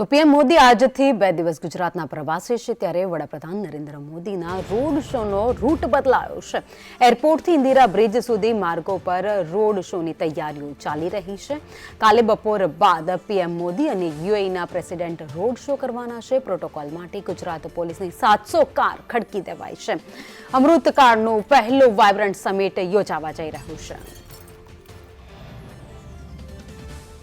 તો પીએમ મોદી આજથી બે દિવસ ગુજરાતના પ્રવાસે છે ત્યારે વડાપ્રધાન નરેન્દ્ર મોદીના રોડ શોનો રૂટ બદલાયો છે. એરપોર્ટથી ઇન્દિરા બ્રિજ સુધી માર્ગો પર રોડ શોની તૈયારીઓ ચાલી રહી છે. કાલે બપોર બાદ પીએમ મોદી અને યુએઈના પ્રેસિડેન્ટ રોડ શો કરવાના છે. પ્રોટોકોલ માટે ગુજરાત પોલીસની સાતસો કાર ખડકી દેવાઈ છે. અમૃતકાળનું પહેલું વાયબ્રન્ટ સમિટ યોજાવા જઈ રહ્યું છે.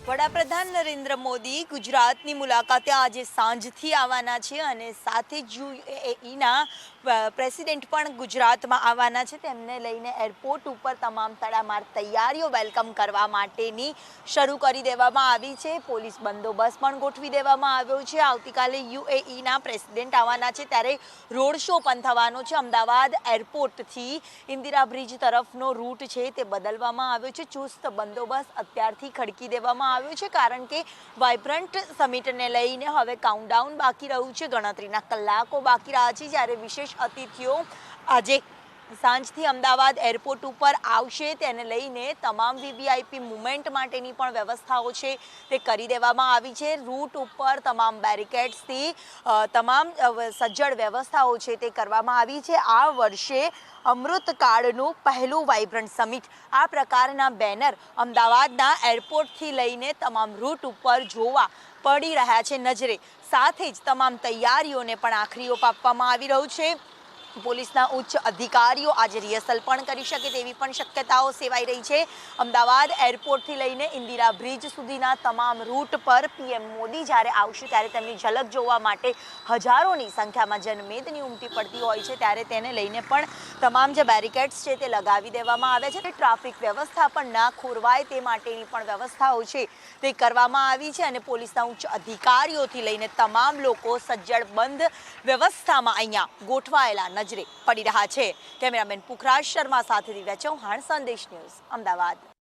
વડાપ્રધાન નરેન્દ્ર મોદી ગુજરાતની મુલાકાતે આજે સાંજથી આવવાના છે અને સાથે જ યુએઈના પ્રેસિડેન્ટ પણ ગુજરાતમાં આવવાના છે. તેમને લઈને એરપોર્ટ ઉપર તમામ તડામાર તૈયારીઓ વેલકમ કરવા માટેની શરૂ કરી દેવામાં આવી છે. પોલીસ બંદોબસ્ત પણ ગોઠવી દેવામાં આવ્યો છે. આવતીકાલે યુએઈના પ્રેસિડેન્ટ આવવાના છે ત્યારે રોડ શો પણ થવાનો છે. અમદાવાદ એરપોર્ટથી ઇન્દિરા બ્રિજ તરફનો રૂટ છે તે બદલવામાં આવ્યો છે. ચુસ્ત બંદોબસ્ત અત્યારથી ખડકી દેવામાં આવ્યો છે કારણ કે વાઇબ્રન્ટ સમિટને લઈને હવે કાઉન્ટડાઉન બાકી રહ્યું છે. ગણતરીના કલાકો બાકી રહ્યા છે. જ્યારે વિશેષ અતિથિઓ. આજે સાંજથી અમદાવાદ એરપોર્ટ ઉપર આવશે. તેને લઈને તમામ વીવીઆઈપી મુવમેન્ટ માટેની પણ વ્યવસ્થાઓ છે તે કરી દેવામાં આવી છે. રૂટ ઉપર તમામ બેરિકેડ્સથી તમામ સજ્જડ વ્યવસ્થાઓ છે તે કરવામાં આવી છે. આ વર્ષે અમૃતકાળનું પહેલું વાઇબ્રન્ટ સમિટ. આ પ્રકારના બેનર અમદાવાદના એરપોર્ટથી લઈને તમામ રૂટ ઉપર જોવા પડી રહ્યા છે નજરે. સાથે જ તમામ તૈયારીઓને પણ આખરી ઓપ આપવામાં આવી રહ્યું છે. પોલીસના ઉચ્ચ અધિકારીઓ આજે રિહર્સલ પણ કરી શકે તેવી પણ શક્યતાઓ સેવાઈ રહી છે. અમદાવાદ એરપોર્ટથી લઈને ઇન્દિરા બ્રિજ સુધીના તમામ રૂટ પર પીએમ મોદી જ્યારે આવશે ત્યારે તેમની ઝલક જોવા માટે હજારોની સંખ્યામાં જનમેદની ઉમટી પડતી હોય છે. ત્યારે તેને લઈને પણ તમામ જે બેરિકેડ્સ છે તે લગાવી દેવામાં આવ્યા છે. ટ્રાફિક વ્યવસ્થા પણ ના ખોરવાય તે માટેની પણ વ્યવસ્થાઓ છે તે કરવામાં આવી છે અને પોલીસના ઉચ્ચ અધિકારીઓથી લઈને તમામ લોકો સજ્જડ બંધ વ્યવસ્થામાં અહીંયા ગોઠવાયેલા નજરે પડી રહ્યા છે. કેમેરામેન પુખરાજ શર્મા સાથે દિવ્યા ચૌહાણ સંદેશ ન્યૂઝ અમદાવાદ.